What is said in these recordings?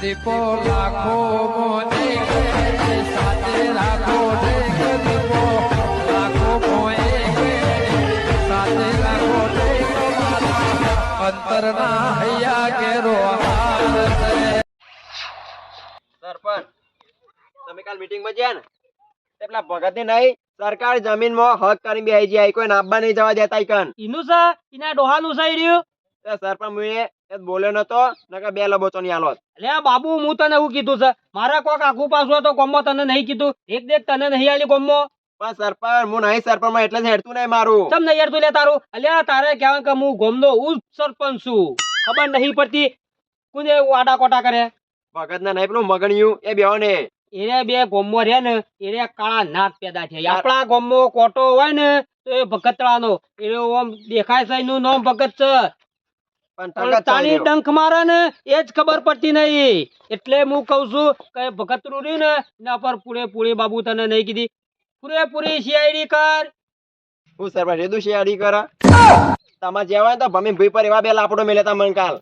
દીપો લાખો મોને સાથે રાખો દીપો. લાખો મોએ સાથે રાખો અંતરના હૈયા કેરો સરપંચ તમે કાલ મીટિંગમાં ગયા ને? પેલા ભગત ને નહીં સરકાર જમીનમાં હક કરી બેહી જાય કોઈ નાબા નહીં જવા દેતા ઈકન ઈનું છે ઈના ડોહાનું છે સરપંચ મુએ એ બોલ્યો નતો નકર બે લબોચો ની આલોત લે બાબુ હું તને એવું કીધું છે? મારા કોક આખું પાછું હતો ગોમો તને નહીં કીધું. એક દેખ તને નહીં આલી ગોમો પણ સરપંચ હું નહીં સરપંચમાં એટલે હેડતું નહીં મારું. તમ નહીં હેડતું લે તારું? અલ્યા તારે કહેવાય કે હું ગોમનો ઉપ સરપંચ છું. ખબર નહીં પડતી કોને એવું આડા કોટા કરે. ભગત ને નહીં પેલું મગણિયું એ બેહો ને એને બે ગોમો રે ને એને કાળા નાક પેદા છે આપણા ગોમો કોટો હોય ને તો એ ભગતળાનો એ ઓમ દેખાય છે એનું નામ ભગત છે. ચાલ્યો. ડંખ મારે ને એ જ ખબર પડતી નહીં. એટલે હું કઉ છું કે ભગતરું રહ્યું ને એના પર પૂરેપૂરી બાબુ તને નહીં કીધી. પૂરેપૂરી શિયાળી કર. હું સરપંચ રેદુ શિયાળી કર. તમારે જેવા તો ભમી ભૂઈ પર એવા બે લાપડો મેલે તા મન કાલ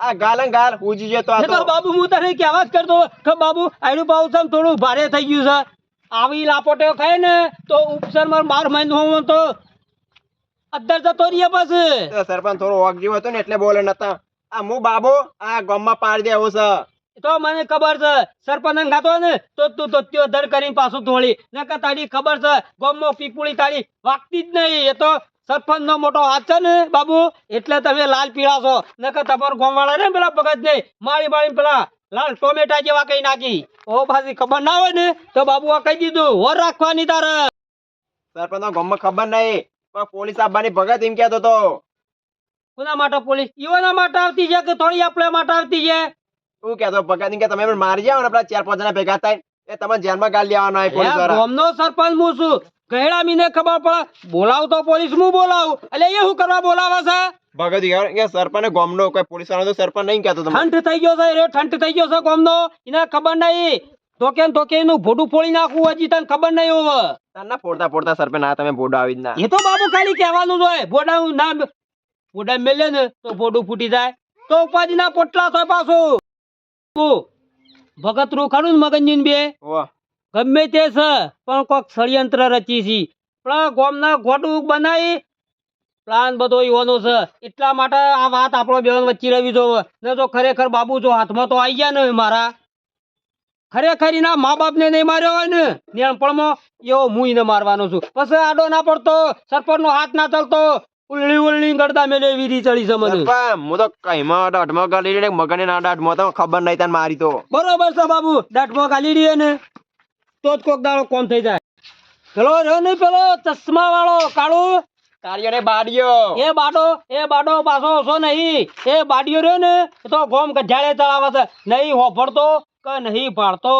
આ ગાલ ગાલ ઉજી જતો આ તો બાબુ હું તને કહેવા જ કરતો કે બાબુ આયનું પાઉ છે થોડું ભારે થઈ ગયું છે. આવી લાપોટો ખાય ને તો ઉપસરમાં માર મહિનો તો અદ્દર જતો રહીએ પછી સરપંચ થોડો વોક હતો ને એટલે બોલે નતા. આ હું બાબો આ ગામમાં પાડી દેવો છે. તો મને ખબર છે. સરપંચ ખાતો ને તો તું તો ત્યો ધડ કરીને પાછું ધોળી. નકર તારી ખબર છે ગામમાં પીપુળી તારી વાગતી જ નહીં. એ તો સરપંચ નો મોટો હાથ છે ને બાબુ. એટલે તમે લાલ પીળા છો. નકર તમારો ગોમવાળા ને પેલા ભગત ને મારી મારી પેલા લાલ ટોમેટા જેવા કઈ નાખી. ઓ પાછી ખબર ના હોય ને તો બાબુ આ કહી દીધું. હોર રાખવાની તારે. સરપંચ નો ગામમાં ખબર નહીં. પણ પોલીસ આવવાની ભગત એમ કહેતો તો. કોના માટે પોલીસ? ઈઓના માટે આવતી છે કે થોડી આપણે માટે આવતી છે? તું કહેતો ભગત કે તમે મારી જાવ ને આપણા ચાર પાંચ જણા ભેગા થાય. એ તમે જેલમાં ગાળ લેવાનો હોય પોલીસવાળા. ગામનો સરપંચ હું છું. ગયડા મીને ખબર પડે. બોલાવ તો પોલીસ હું બોલાવ? એટલે એ શું કરવા બોલાવે છે? ભગત કે સરપંચ ગામનો કોઈ પોલીસ વાળો તો સરપંચ નહીં કહેતો તમે ઠંડ થઈ ગયો છે રે ઠંડ થઈ ગયો છે ગામનો. એને ખબર નહીં. ધોકે ને કે એનું ભોડું ફોડી નાખવું હજી તને ખબર નહીં હોવે ના ફોડતા ફોડતા સરપંચ ના તમે ભોડો આવી ના. એ તો બાબુ ખાલી કહેવાનું જ હોય. ભોડા ના ભોડા મેલે ને તો ભોડું ફૂટી જાય. તો ઉપાધિ ના પોટલા થાય પાછું. ભગત રું ખરું ને મગનજી બે? ગમે તે છે પણ કોક ષડયંત્ર રચી છે. પણ ગોમના ગોટું બનાવી પ્લાન બધો એવાનો છે. એટલા માટે આ વાત આપણો બેન વચ્ચે રહેવી જોવે. ને તો ખરેખર બાબુ જો હાથમાં તો આવી ગયા ને મારા. ખરેખર એના મા બાપ ને નહીં માર્યો હોય ને નાનપણમાં એવો હું એને મારવાનો છું. પછી આડો ના પડતો સરપંચ નો હાથ ના ચાલતો ઉલળી ઉલળી ગડદા મેલે વીરી ચડી છે મને. હું તો કઈમાં અઢમાં ગાલી દે મગને ના અઢમાં તો ખબર નહીં તને મારી તો. બરોબર છે બાબુ દાંતમાં ગાલી દઈએ ને તો જ કોક દાડો કોમ થઈ જાય. પેલો રહ્યો નહીં પેલો ચશ્મા વાળો કાળો? તારી ને બાડીયો એ બાડો એ બાડો પાછો ઓછો નહીં. એ બાડિયો રહ્યો ને તો ગોમ ગઢાળે ચલાવે છે. નહીં હોફળતો કે નહીં ભાળતો?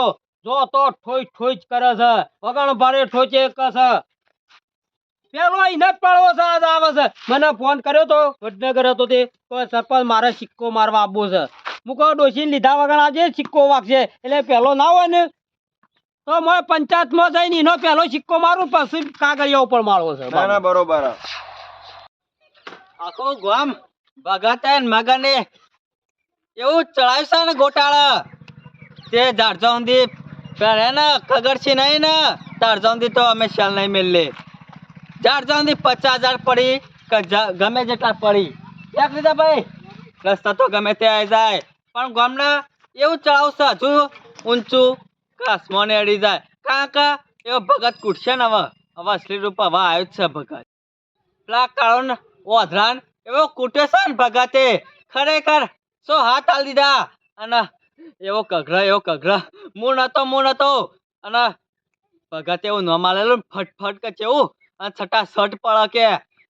જો તો ઠોઈ ઠોઈ કરે છે. વગણ ભારે ઠોચે કે છે? પેલો એને જ પાડવો છે આજ આવે છે. મને ફોન કર્યો તો વડનગર હતો તે સરપંચ મારે સિક્કો મારવા આપવો છે. હું કહું ડોશીને લીધા વગર આજે સિક્કો વાગશે. એટલે પેલો ના હોય ને તો મોય પંચાયતમાં જઈને એનો પેલો સિક્કો મારું પછી કાગળિયા ઉપર મારવો છે. ના ના બરોબર. આખો ગામ ભગત ને મગને. એવું ચડાવશે છે ને ગોટાળા. તે સુધી પહેરે ને ખગર છે નહીં ને સુધી તો અમે શાલ નહીં ઝાડજો સુધી પચાસ હજાર પડી કે ગમે જેટલા પડી. ક્યાંક લીધા ભાઈ? રસ્તા તો ગમે તે આવી જાય. પણ ગામને એવું ચડાવશે હજુ ઊંચું કે આસમાને અડી જાય. કારણ કે એવો ભગત કૂટશે ને હવે. હવે અસલી રૂપ હવે આવ્યો છે ભગત. પેલા કાળો ઓધરાન એવો કૂટે છે ને ભગતે. ખરેખર સો હાથ આલી દીધા અને એવો કઘરા એવો કઘરા. મૂળ નતો મૂળ નતો. અને ભગત એવું ન માલેલો ફટફટ કે કેવું અને છટા શર્ટ પડ કે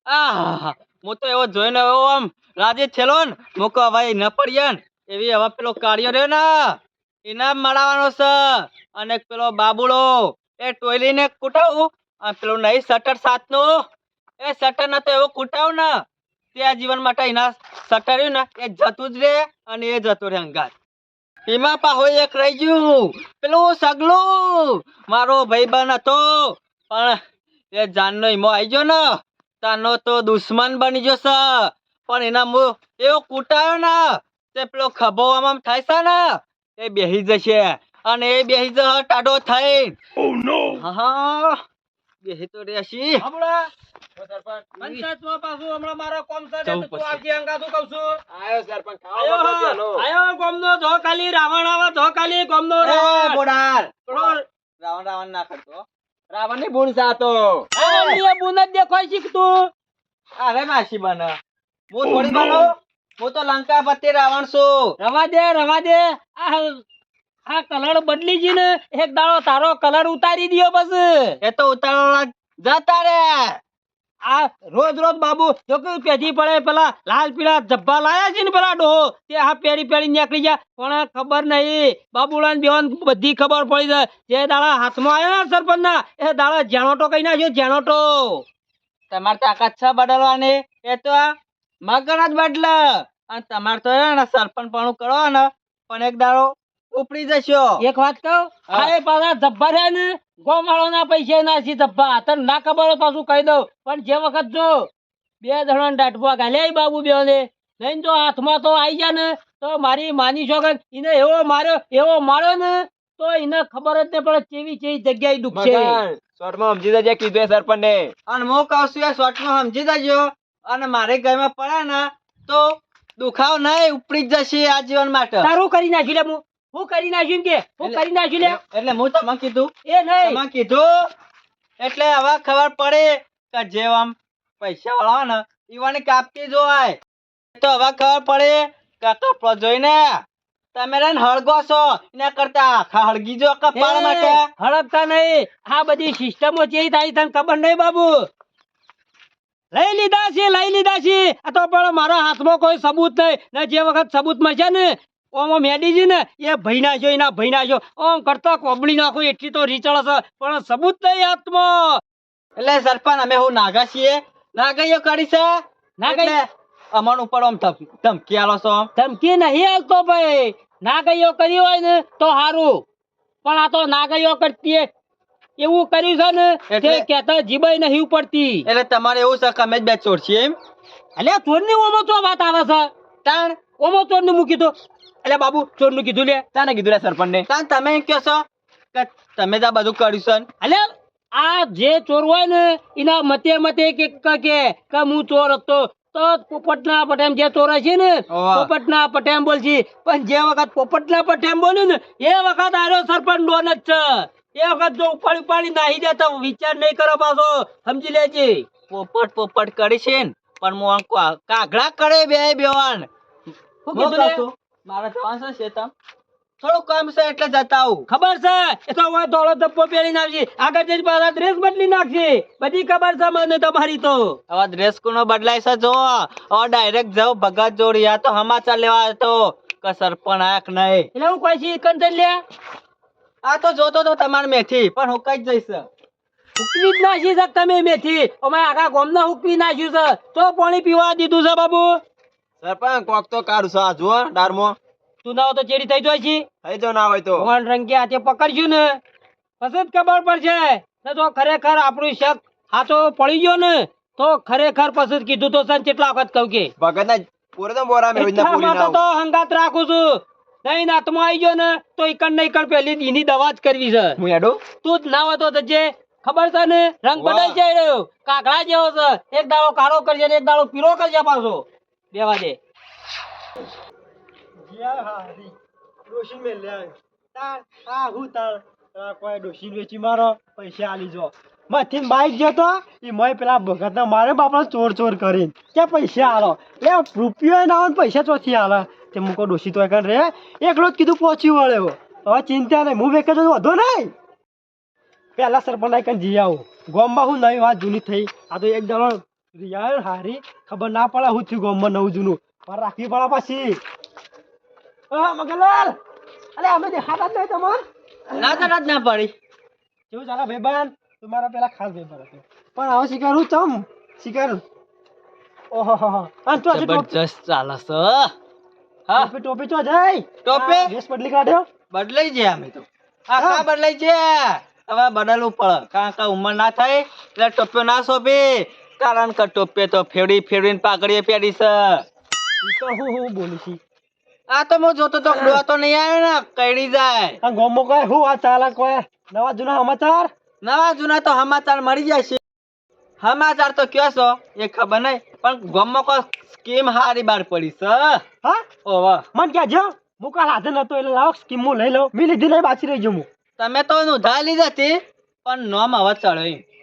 આ હું તો એવો જોઈને એવો આમ રાજી છેલો ને મૂકો ભાઈ ન પડીએ ને. એવી હવે પેલો કાઢ્યો રહ્યો ને. ઇનામ મળવાનો છે. અને પેલો બાબુડો એ ટોયલીને કૂટાવું. અને પેલું નહીં શટર સાથનું એ સટર નતો, એવો કૂટાવ ને. તે આ જીવન માટે એના શટર ને, એ જતું જ રે અને એ જતું રે અંગાત. એમાં પાહો એક રહી ગયું. પેલું સગલું. મારો ભાઈબંધ હતો. પણ એ જાનનો ઈમો આવી ગયો ને. તાનો તો દુશ્મન બની ગયો છે પણ એના મુ એવો કૂટાયો ને. તે પેલો ખભો આમ થાય છે ને. એ બેહી જશે. અને એ બેહી જ ટાઢો થઈ હા હા. બેહી તો રહેશી પંચાયતમાં પાછું હમણાં મારો કોમ છે તો તું આવજે અંગાતું કહું છું. આયો સરપંચ આયો આયો ગોમનો ધો ખાલી રાવણ આવે ધો ખાલી ગોમનો એ રાવણ. બોડાર. રાવણ રાવણ ના કરતો રાવણની બુણ સાતો બુન જ દેખાય છે કે તું? અરે માસી બને હું થોડી બનો હું તો લંકાપતિ રાવણ છું. રવા દે રવા દે. આ આ કલર બદલી જી ને એક દાડો તારો કલર ઉતારી દિયો બસ. એ તો ઉતારવા જતા રે. આ રોજ રોજ બાબુ જો કે પેઢી પડે પેલા લાલ પીળા જબ્બા લાયા છે ને પેલા ડોહો, તે આ પેરી પેરી નીકળી ગયા. પણ ખબર નહીં? બાબુલાન બેવાન બધી ખબર પડી જાય. જે દાડા હાથમાં આવ્યા ને સરપંચ ના એ દાડા જેણોટો કઈ નાખ્યો જેણોટો તમારે તો આકાશ છ બદલવાની. એ તો મગન જ બદલ. અને તમારે તો સરપંચ પણ કરો ને પણ એક દાડો ઉપડી જશો. એક વાત કહું? હા. પાછા ધબ્બા રહ્યા ને ગોમાળો ના પૈસા ના છે ધબ્બા તને ના ખબર પાછું કહી દઉં. પણ જે વખત જો બે જણા ડાટવા ગાલ્યા બાબુ બે લઈને જો હાથમાં તો આવી જાય ને તો મારી માની છો કે એને એવો માર્યો એવો માર્યો ને તો એને ખબર જ નહીં પડે કેવી કેવી જગ્યાએ દુખશે શોર્ટમાં સમજી જજે કીધું સરપંચ ને અને હું કહું છું એ શોર્ટમાં સમજી જજો. અને મારે ઘરમાં પડ્યા ને તો દુખાવ નહીં ઉપડી જશે આ જીવન માટે. તારું કરી નાખ્યું લે હું. હું કરી નાખ્યું કે? હું કરી નાખ્યું લે એટલે હું તમને કીધું. એ નહીં. તમે કીધું. એટલે હવે ખબર પડે કે જે આમ પૈસા વાળા ને ઈવાને કાપતી જોવાય. તો હવે ખબર પડે કે કપડો જોઈને તમે રે હળગો છો. એના કરતા આખા હળગી જો કપાળ માટે. હળગતા નહીં. આ બધી સિસ્ટમો જે થાય તને ખબર નહીં બાબુ? લઈ લીધા છે લઈ લીધા છે. આ તો પણ મારા હાથમાં કોઈ સબૂત નહીં. ને જે વખત સબૂત મળશે ને ઓમાં મેડી છે ને એ ભઈ જો એના ભઈ જો ઓમ કરતા કોબળી નાખો એટલી તો રીચળ છે પણ સબૂત નહીં હાથમાં એટલે સરપંચ અમે હું નાગા છીએ. નાગાઈઓ કરી છે? નાગાઈ- એટલે ઉપર આમ ધમકી આલો છો ધમકી નહીં આવતો ભાઈ. ના કરી હોય ને તો સારું પણ આ તો ના ગયો કરતી એવું કર્યું છે ને એટલે- કેતા જીબાઈ નહીં ઉપડતી. એટલે તમારે એવું છે કે અમે જ બે ચોર છીએ એમ? અલ્યા ચોરની ઓમો તો વાત આવે છે. તાણ? ઓમો ચોર ને મૂકી દો. એટલે બાબુ ચોરનું કીધું લે તાને કીધું લે સરપંચ ને તમે એમ કહો છો કે તમે તો આ બધું કર્યું છે. એટલે આ જે ચોર હોય ને એના મતે મતે કે કે- કે કે હું ચોર હતો. તો પોપટના પટેમ જે ચોર છે ને પોપટના પટેમ બોલ પણ જે વખત પોપટના પટેમ બોલ્યું ને એ વખત આર્યો સરપંચ ડોન જ છે. એ વખત જો ઉપાડી ઉપાડી નાહી જાય તો વિચાર નહીં કરો પાછો. સમજી લેજે. પોપટ પોપટ કરી છે ને પણ હું કાગડા કરે બે બેવાન. શું કીધું? મારા જવાન છે શેતમ થોડું કામ છે એટલે જતા આવું. ખબર છે? એ તો હવે ધોળો ધપ્પો પહેરી નાખશે આગળ જઈને પાછા ડ્રેસ બદલી નાખશે બધી ખબર છે મને તમારી તો. હવે ડ્રેસ કોનો બદલાય છે જો. હવે ડાયરેક્ટ જાવ ભગત જોડી. આ તો સમાચાર લેવા આવ્યો તો. કે સરપંચ આંખ નહીં. એટલે હું કોઈ છે કંટન લે આ તો જોતો તો તમારે મેથી પણ હું કઈ જઈશ. હુકવી જ નાખી શક તમે મેથી? અમે આખા ગામના હુકવી નાખ્યું છે તો પાણી પીવા દીધું છે બાબુ. સરપંચ કોક તો કાઢું છો આ જુઓ ડારમાં તું ના તો ચેડી થઈ જાય છે. થઈ જો ના હોય તો. ભગવાન રંગે હાથે પકડશું ને. પછી ખબર પડશે. ને તો ખરેખર આપણું શક હાથો પડી ગયો ને તો ખરેખર પછી કીધું તો સન કેટલા વખત કહું કે. ભગત ના પૂરે તો બોરા મે તો હંગાત રાખું છું. નહીં નાતમાં આવી ગયો ને તો ઈકણ નહીં કણ પેલી એની દવા જ કરવી છે. હું એડો તું જ ના હોય તો જે ખબર છે ને? રંગ. બદલાઈ જાય રહ્યો. કાકડા જેવો છે. એક દાડો કાળો કરજે ને એક દાડો પીળો કરજે પાછો. બેવા દે. કોઈ ચોર ચોર કરીને. કે પૈસા આલો? લે, રૂપિયો આવે પૈસા ચોથી આલે. તે મૂકો ડોશી તો એકણ રે. એકલો જ કીધું પહોંચી વળ્યો હવે ચિંતા નહીં, હું વેકે તો વધો નહીં. પેલા સરપંચ આઈકન જી આવું. ગોમમાં હું નવી વાત જૂની થઈ. આ તો એક દાડો રિયાળ હારી ખબર ના પડે હું થયું ગામમાં નવું જૂનું. મારે રાખવી પડે પછી. હા મગનલાલ અરે અમે દેખાતા જ નહીં તમાર. ના તરત ના પડી. કેવું ચાલે ભાઈબાન તું મારા પેલા ખાસ ભાઈબાન હતો. પણ હવે શિકાર હું ચમ? શિકાર. ઓહો હા તો જબરજસ્ત ચાલે છે હા. ટોપી ટોપી તો જાય ટોપી? ડ્રેસ બદલી કાઢ્યો. બદલાઈ જાય અમે તો. હા. કા બદલાઈ જાય હવે બદલવું પડે. કારણ કે ઉંમર ના થાય એટલે ટોપીઓ ના શોભે. કારણ કે ટોપે તો ફેરી ફેરીને પાઘડીએ પહેરી છે. તો હું હું બોલું છું. આ તો હું જોતો તો ડોહા તો નહીં આવ્યો ને કઈડી જાય. આ ગોમો કોઈ હું આ ચાલા કોઈ? નવા જૂના સમાચાર? નવા જૂના તો સમાચાર મળી જાય છે. સમાચાર તો કયો છો? એ ખબર નહીં પણ ગોમો કોઈ સ્કીમ હારી બહાર પડી છે. હા? ઓવા મન ક્યાં જો હું કાલ હાજર નતો એટલે લાવો સ્કીમ હું લઈ લઉં. મેં લીધી નહીં બાચી રહી હું. તમે તો નોંધા લીધી હતી પણ નોમ હવે એમ.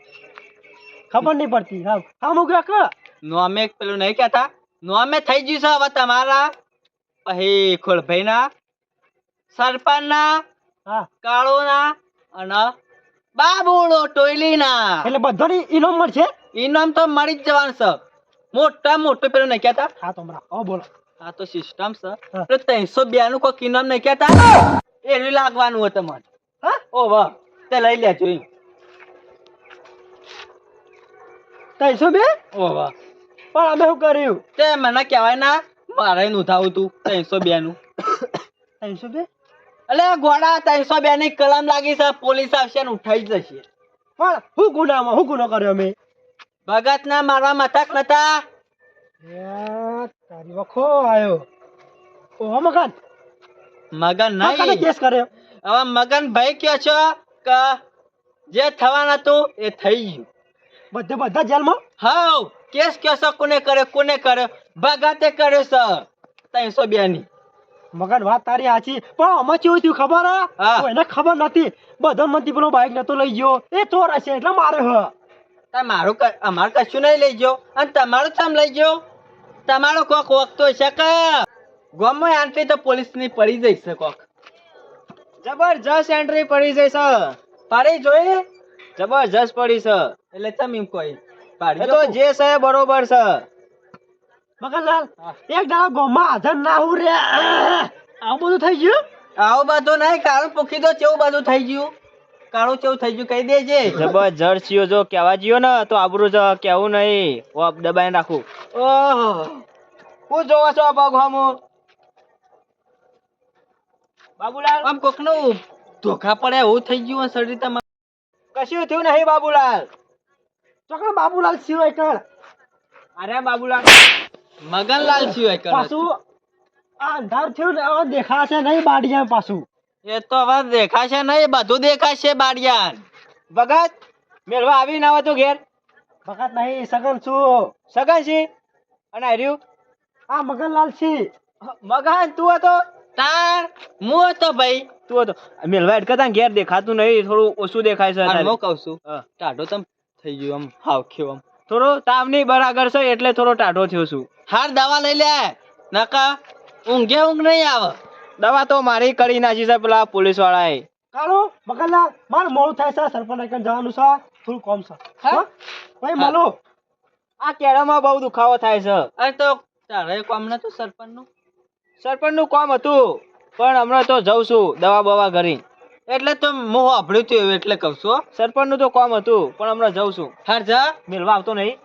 ખબર નહીં પડતી. હા હા હું કે નોમે પેલું નહીં કહેતા. નોમે થઈ ગયું છે હવે તમારા. પછી ખોડભાઈના સરપંચના હા. કાળોના અને બાબુડો ટોયલીના. એટલે બધાની ઇનામ મળશે? ઇનામ તો મળી જ જવાનું છે. મોટા મોટું પેલું નહીં કહેતા. હા તો હમણાં. ઓ બોલો. આ તો સિસ્ટમ છે. તો ત્રણસો બ્યાનું કોઈ ઇનામ નહીં કહેતા. એનું લાગવાનું હોય તમારે હા? ઓ વાહ. તે લઈ લેજો ત્રણસો બે? ઓવા પણ અમે શું કર્યું? તે મને કહેવાય ના મારે નોંધાવું તું ત્રણસો બે નું. ત્રણસો બે? એટલે ગોડા ત્રણસો બે ની કલમ લાગી છે પોલીસ આવશે ને ઉઠાઈ જશે. પણ શું ગુનામાં શું ગુનો કર્યો અમે? ભગત ના મારવા મથક નતા. તારી વખો આયો. ઓહો મગન. મગન ના નહીં. કેસ કર્યો? હવે મગન ભાઈ કયો છો કે જે થવાનું હતું એ થઈ ગયું. બધે બધા જેલમાં? હાઉ કેસ કેસો કોને કરે કોને કરે? ભગતે કરે છે ત્રણસો બે ની મગન વાત તારી સાચી. પણ અમે કેવું થયું ખબર હે? કોઈને ખબર નથી બધા મનથી પેલો બાઈક નતો લઈ ગયો. એ ચોર હશે એટલે મારે હ. તમારું અમારું કશું નહીં લઈ ગયો. અને તમારું ચમ લઈ ગયો? તમારો કોક વખતો છે કે? ગમે એન્ટ્રી તો પોલીસની પડી જઈશ કોક. જબરજસ્ત એન્ટ્રી પડી છે સર પડી જોઈ? જબરજસ્ત પડી છે. એટલે તમે એમ કોઈ પાડી તો જે છે બરોબર છે. મગનલાલ એક દાડો ગોમાં હાજર ના હું રે. આવું બધું થઈ ગયું? આવું બધું નહીં કાળું પૂકી તો કેવું બધું થઈ ગયું? કાળું કેવું થઈ ગયું કહી દેજે. જબરજસ્ત છીએ જો કહેવા જીયો ને તો આબરૂ જ કેવું નહીં. ઓપ દબાઈને રાખું. ઓહો. હું જોવા છો પગ હમો બાબુલાલ. આમ કોકનું ધોખા પડે એવું થઈ ગયું શરીર તમારું. કશું થયું નહીં બાબુલાલ. ચોકડા બાબુલાલ સિવાય કણ અરે બાબુલાલ મગનલાલ સિવાય કણ પાછું આ અંધાર થયું ને હવે દેખાશે નહીં બાડિયા પાછું. એ તો હવે દેખાશે નહીં બધું દેખાશે બાડિયા ભગત મેળવા આવી ના હતું ઘેર? ભગત નહીં સગન છું. સગન છે? અને હર્યું? આ મગનલાલ છે. મગન તું હતો? તાર મો તો ભાઈ. તું હતો. મેળવા એટકતા ઘેર દેખાતું નહીં થોડું ઓછું દેખાય છે તારે. હું કહું છું. ટાઢો તમ થઈ ગયો આમ હાવ ખેવ આમ. થોડો તાવની બરાબર છે એટલે થોડો ટાઢો થયો છું. હાર દવા લઈ લે નકા ઊંઘે ઊંઘ નહીં આવે. દવા તો મારી કરી નાખી છે પેલા પોલીસ વાળાએ કાળો મગનલાલ માર મોડું થાય છે સરપંચ આગળ જવાનું છે. થોડું કોમ છે. હા? ભાઈ મળો. આ કેળામાં બહુ દુખાવો થાય છે. અરે તો તારે કોમ નતું સરપંચ નું સરપંચનું કામ હતું પણ હમણાં તો જઉં છું દવા બવા કરી એટલે તો હું સાંભળ્યું હતું એટલે કહું છું સરપંચનું સરપંચનું તો કામ હતું પણ હમણાં જઉં છું. હાર જા. મેળવા આવતો નહીં.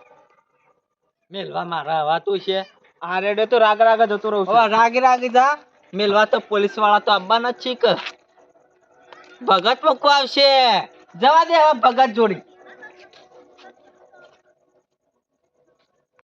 મેલવા મારા વાતું છે. આ રેડે તો રાગ રાગ જતો રહું હવે છું રાગી રાગી જા. મેલવા તો પોલીસવાળા તો આવવાના જ છે ભગત મૂકવા આવશે. જવા દે હવે ભગત જોડી.